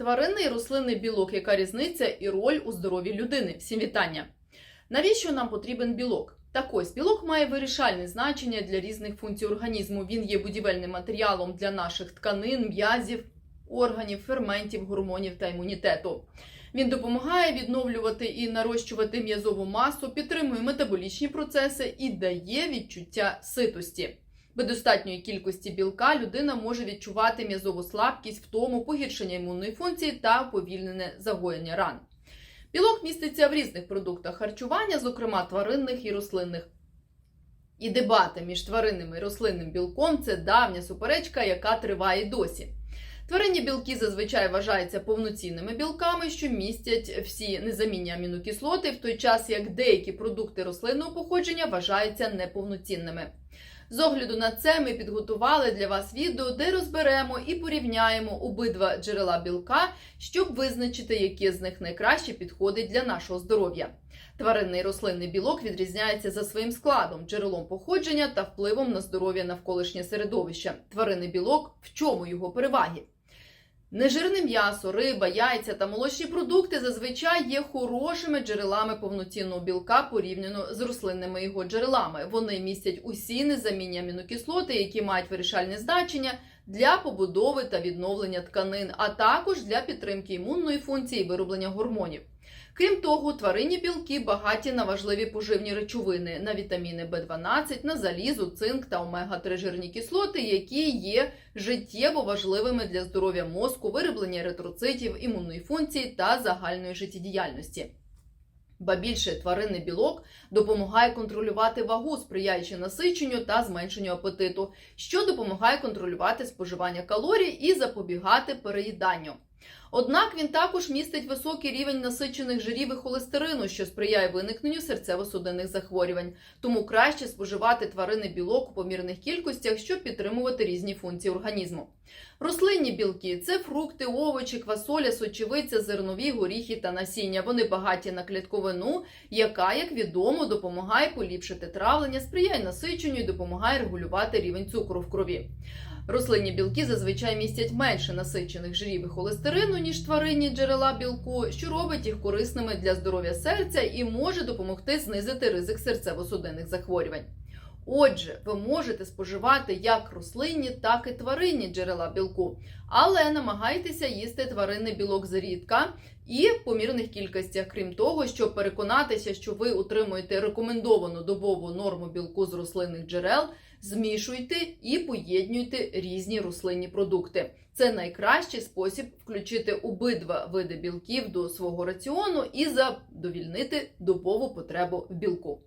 Тваринний і рослинний білок, яка різниця і роль у здоров'ї людини. Всім вітання! Навіщо нам потрібен білок? Так ось білок має вирішальне значення для різних функцій організму. Він є будівельним матеріалом для наших тканин, м'язів, органів, ферментів, гормонів та імунітету. Він допомагає відновлювати і нарощувати м'язову масу, підтримує метаболічні процеси і дає відчуття ситості. Без достатньої кількості білка людина може відчувати м'язову слабкість, втому, погіршення імунної функції та уповільнене загоєння ран. Білок міститься в різних продуктах харчування, зокрема тваринних і рослинних. І дебати між тваринним і рослинним білком це давня суперечка, яка триває досі. Тваринні білки зазвичай вважаються повноцінними білками, що містять всі незамінні амінокислоти, в той час як деякі продукти рослинного походження вважаються неповноцінними. З огляду на це ми підготували для вас відео, де розберемо і порівняємо обидва джерела білка, щоб визначити, яке з них найкраще підходить для нашого здоров'я. Тваринний рослинний білок відрізняється за своїм складом, джерелом походження та впливом на здоров'я навколишнє середовище. Тваринний білок в чому його переваги? Нежирне м'ясо, риба, яйця та молочні продукти зазвичай є хорошими джерелами повноцінного білка порівняно з рослинними його джерелами. Вони містять усі незамінні амінокислоти, які мають вирішальне значення для побудови та відновлення тканин, а також для підтримки імунної функції і вироблення гормонів. Крім того, тваринні білки багаті на важливі поживні речовини, на вітаміни В12, на залізу, цинк та омега-3 жирні кислоти, які є життєво важливими для здоров'я мозку, вироблення еритроцитів, імунної функції та загальної життєдіяльності. Ба більше тваринний білок допомагає контролювати вагу, сприяючи насиченню та зменшенню апетиту, що допомагає контролювати споживання калорій і запобігати переїданню. Однак він також містить високий рівень насичених жирів і холестерину, що сприяє виникненню серцево-судинних захворювань. Тому краще споживати тваринний білок у помірних кількостях, щоб підтримувати різні функції організму. Рослинні білки це фрукти, овочі, квасоля, сочевиця, зернові, горіхи та насіння. Вони багаті на клітковину, яка, як відомо, допомагає поліпшити травлення, сприяє насиченню і допомагає регулювати рівень цукру в крові. Рослинні білки зазвичай містять менше насичених жирів і холестерину, ніж тваринні джерела білку, що робить їх корисними для здоров'я серця і може допомогти знизити ризик серцево-судинних захворювань. Отже, ви можете споживати як рослинні, так і тваринні джерела білку, але намагайтеся їсти тваринний білок зрідка і в помірних кількостях, крім того, щоб переконатися, що ви утримуєте рекомендовану добову норму білку з рослинних джерел, змішуйте і поєднуйте різні рослинні продукти. Це найкращий спосіб включити обидва види білків до свого раціону і задовільнити добову потребу в білку.